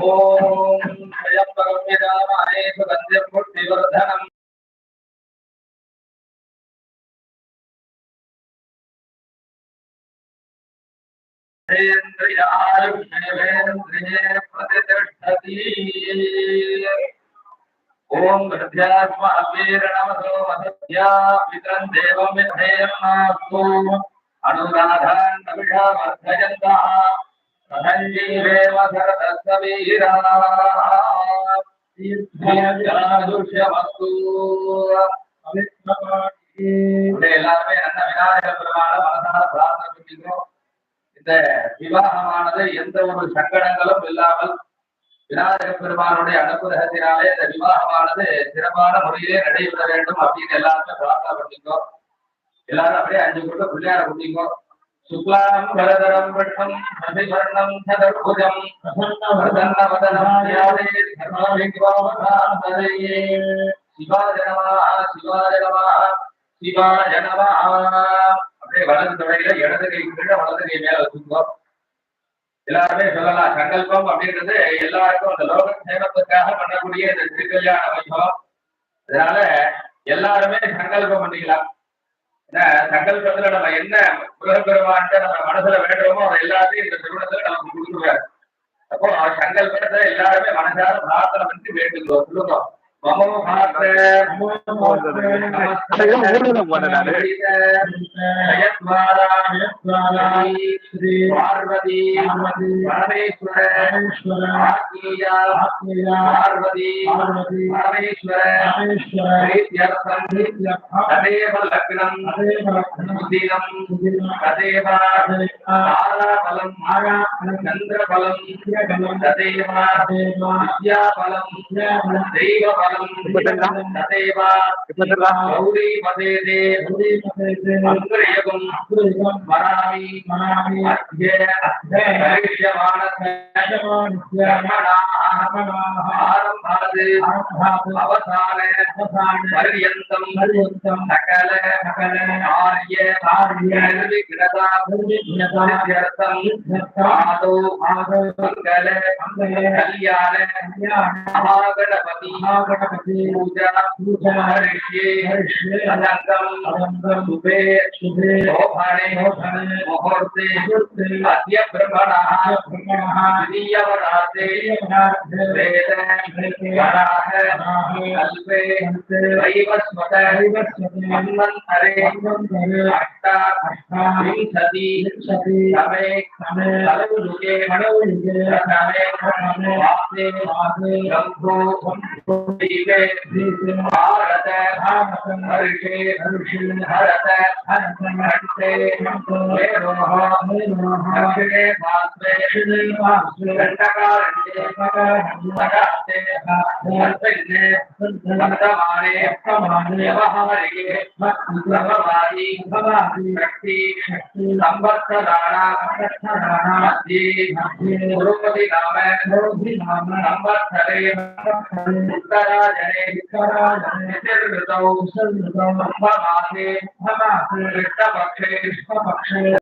ओम भयं रामाय सुगन्धं मूर्तिवर्धनम् ओम हृदयात्मीरणमसो मध्या पितरं देवं विधेयं मास्तु। अनुराधान् नविषामर्थयन्तः எல்லாருமே நல்ல விநாயகர் பெருமான பிரார்த்தனை பண்ணிக்கிறோம் இந்த விவாகமானது எந்த ஒரு சங்கடங்களும் இல்லாமல் விநாயகர் பெருமானுடைய அனுகிரகத்தினாலே இந்த விவாகமானது சிறப்பான முறையிலே நடைபெற வேண்டும் அப்படின்னு எல்லாருமே பிரார்த்தனை பண்ணிக்கோ எல்லாரும் அப்படியே அஞ்சு கூட பிள்ளையார குட்டிக்கோ शुक्लां भरदरं वृक्षं रविवर्णं चतुर्भुजं प्रसन्नवदनायादे धर्मविद्वामसान्तरे शिवाय नमः शिवाय नमः शिवाय नमः। அப்படியே வலது தொடையில இடது கை கீழே வலது கை மேல வச்சுக்கோம் எல்லாருமே சொல்லலாம் சங்கல்பம் அப்படின்றது எல்லாருக்கும் அந்த லோக சேமத்துக்காக பண்ணக்கூடிய இந்த திருக்கல்யாண வைபவம். அதனால எல்லாருமே சங்கல்பம் பண்ணிக்கலாம். சங்கல்பத்துல நம்ம என்ன முருகப்பெருமான்ட்டு நம்ம மனசுல வேண்டுறோமோ அதை எல்லாத்தையும் இந்த திருமணத்துல நமக்கு கொடுக்குறாரு அப்போ அவர் சங்கல்பத்தை எல்லாருமே மனசார பிரார்த்தனை பண்ணி வேண்டுகிறோம் சொல்லுங்க பார்வதி பரமேஸ்வர பார்வதி பரமேஸ்வர லக்னம் சுதினம் ததேவ சந்திரபலம் ததேவ வித்யாபலம் தெய்வபலம் இப்பத்தெல்லாம் இப்பத்தெல்லாம் அங்குரேகம் மராமி மராமி அத்யே அத்யே பரிஷ்யமானஸ்ய கர்மணாः ஆரம்பாது पूजा पूजा हर्षे हर्षे अनकम अनंगम शुभे शुभे ओभाणे ओभण मुहूर्ते मुहूर्ते अद्य ब्रह्मणः ब्रह्मणः द्वितीयवराते वेद वराह अल्पे वैवस्वत वैवस्वत मन्मन् हरे अष्टा अष्टा विंशति विंशति समे समे अलुके मणुके समे समे वासे वासे गम्भो गम्भो भारत हर्षे मेरोः दक्षिणे पार्श्वे दण्डकारण्ये सगाते हस्तज्ञे वर्तमाने व्यवहारिके प्रभवादि शक्ति संवत्सराणां मध्ये द्रौपदी नाम संवत्सरे चतुर्ऋतौ कुम्भमासे कृष्णपक्षे वरितौ आसरः आसरस्तु निरवासर युक्ताय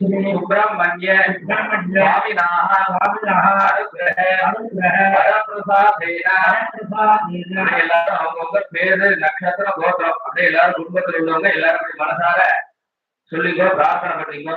சுப்பிரமணிய சுப்பிரமணியாவினாக எல்லாரும் அவங்கவுங்க பேரு நட்சத்திர கோத்திரம். அப்படியே எல்லாரும் குடும்பத்தில் உள்ளவங்க எல்லாரும் மனசார சொல்லிக்கோ பிரார்த்தனை பண்ணிக்கோ.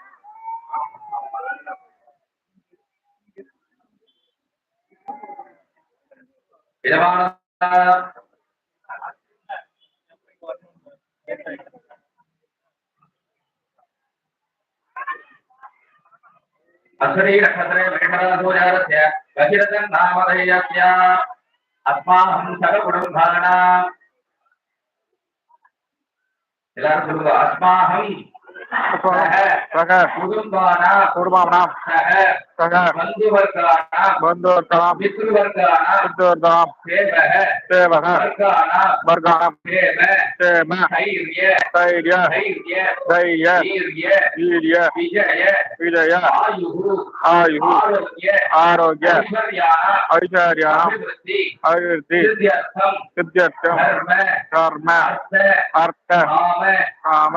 अश्वरीनक्षत्रे वेमराधोजारस्य बहिरतम् नामधेयस्य अस्माहं सकगुणं धारणा எல்லாரும் சொல்லுங்க அஸ்மாகம் குடும்பம் பந்துவர்த்தலாம் பித்ருவர்த்தலாம் சேவக வர்க்காணம் சேம தைரிய தைரிய வீரிய விஜய ஆயு ஆரோக்கிய ஐஸ்வர்யாணம் அபிவிருத்தி சித்தியர்த்தம் கர்ம அர்த்த காம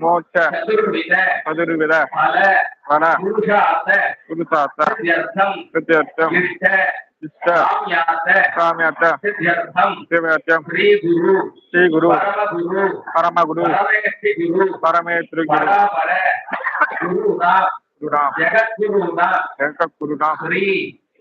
மோட்ச ఐశ్వర్యాణ ఐశ్వర్య అభివృద్ధి అభివృద్ధి సిద్ధ్యర్థం సిద్ధ్యర్థం ధర్మ కర్మ అర్థ అర్థ కామ కామ మోక్ష మోక్ష చతుర్విధ చతుర్విధ ఫల ఫల పురుషార్థ పురుషార్థ సిద్ధ్యర్థం సిద్ధ్యర్థం ఇష్ట ఇష్ట కామ్యార్థ కామ్యర్థ సిద్ధ్యర్థం శివ్యర్థం శ్రీ గురు శ్రీ గురు పరమ గురు పరమ గురు పరమేష్టి గురు పరమేశ్వరి గురు పరాపర గురునా గురునాం జగద్గురునా వెంకట గురునాం శ్రీ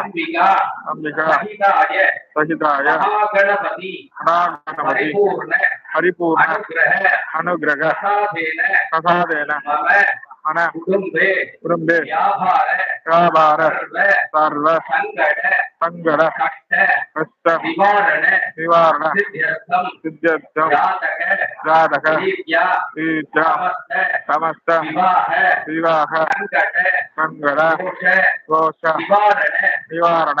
அம்பிகா சகிதாய சகிதாய மகாகணபதி மகாகணபதி. பரிபூர்ண அனுகிரக பிரசாதேன மன குறும்பு வியாபார சர்வ சங்கட கஷ்ட நிவாரண சித்தியர்த்தம் ஜாதக தீர்த்தா சமஸ்த விவாக சங்கட கோஷ நிவாரண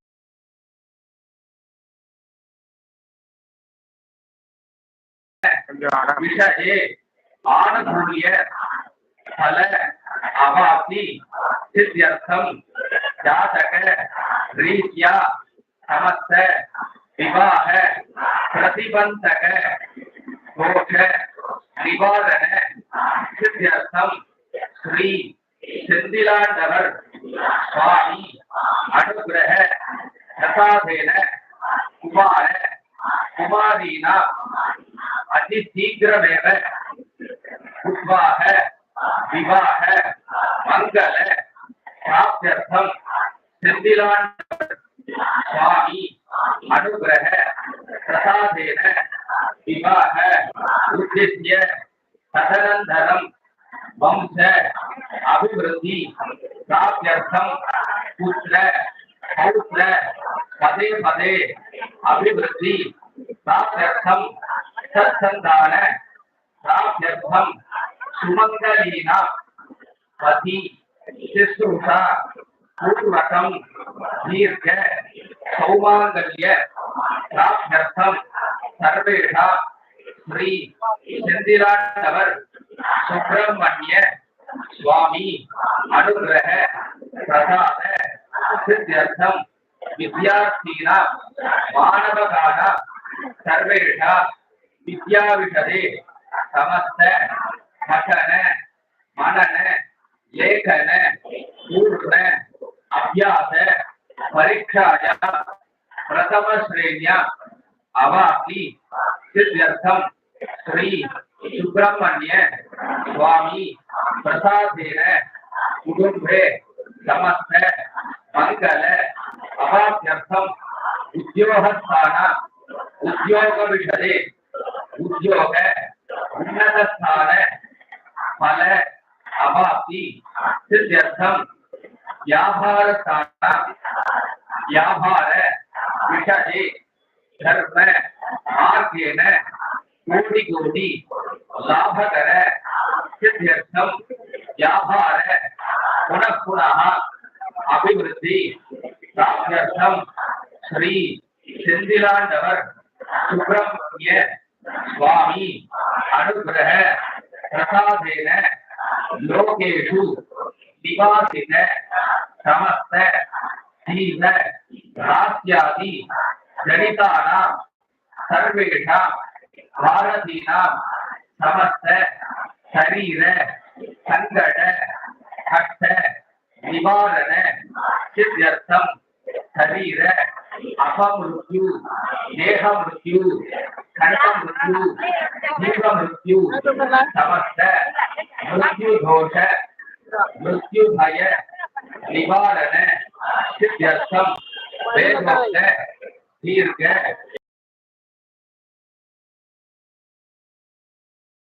विषये आनभूय फल अवापि सिद्ध्यर्थं जातक रीत्या, समस्त विवाह प्रतिबन्धक घोष निवारण सिद्ध्यर्थं श्री செந்திலாண்டவர் சுவாமி அனுகிரக பிரசாதேன குமார குமாரீனா अति शीघ्रमेव उत्वाह विवाह मङ्गल प्राप्त्यर्थं செந்திலாண்டவர் சுவாமி அனுகிரக பிரசாதேன விவாக உத்திய ததனந்தரம் வம்ச அபிவிருத்தி பிராப்தியர்த்தம் புத்திர பௌத்திர பதே பதே அபிவிருத்தி பிராப்தியர்த்தம் सत्संदान प्राप्यर्थम सुमंगलीना। पति पूर्वकम दीर्घ सौमांगल्य। प्राप्यर्थम श्री चंदिराटवर सुब्रह्मण्य, स्वामी, अनुग्रह, प्रसाद सिद्ध्यर्थम विद्यार्थीना मानवगाना सर्वेषा विद्या विषदे समस्त मठन मनन, लेखन, पूर्ण, अभ्यास परीक्षा प्रथम श्रेणिया अवाति सिद्ध्यर्थम श्री सुब्रह्मण्य, स्वामी प्रसाद कुटुंबे समस्त मंगल अवाप्यर्थम उद्योग स्थान उद्योग विषदे उद्योग उन्नत स्थान फल अवाप्ति सिद्ध्यर्थम, व्यापार व्यापार विषये, धर्म मार्गेण कोटि कोटि लाभकर सिद्ध्यर्थम, व्यापार पुनः पुनः अभिवृद्धि प्राप्त्यर्थम श्री सेंदिलांडवर सुब्रह्मण्य। स्वामी, अनुग्रह प्रसादेन, लोकेषु निवासिन, समस्त जीव रास्यादि जनितानां, सर्वेषां, भारतीनां, समस्त शरीर संकट कष्ट निवारण, सिद्ध्यर्थम। சரீர அகமிருத்யு தேக மிருத்யு கண்ட மிருத்யு ஜீவ மிருத்யு சமஸ்த மிருத்யு தோஷ மிருத்யு பய நிவாரண சித்தியர்த்தம் வேதோக்த தீர்க்க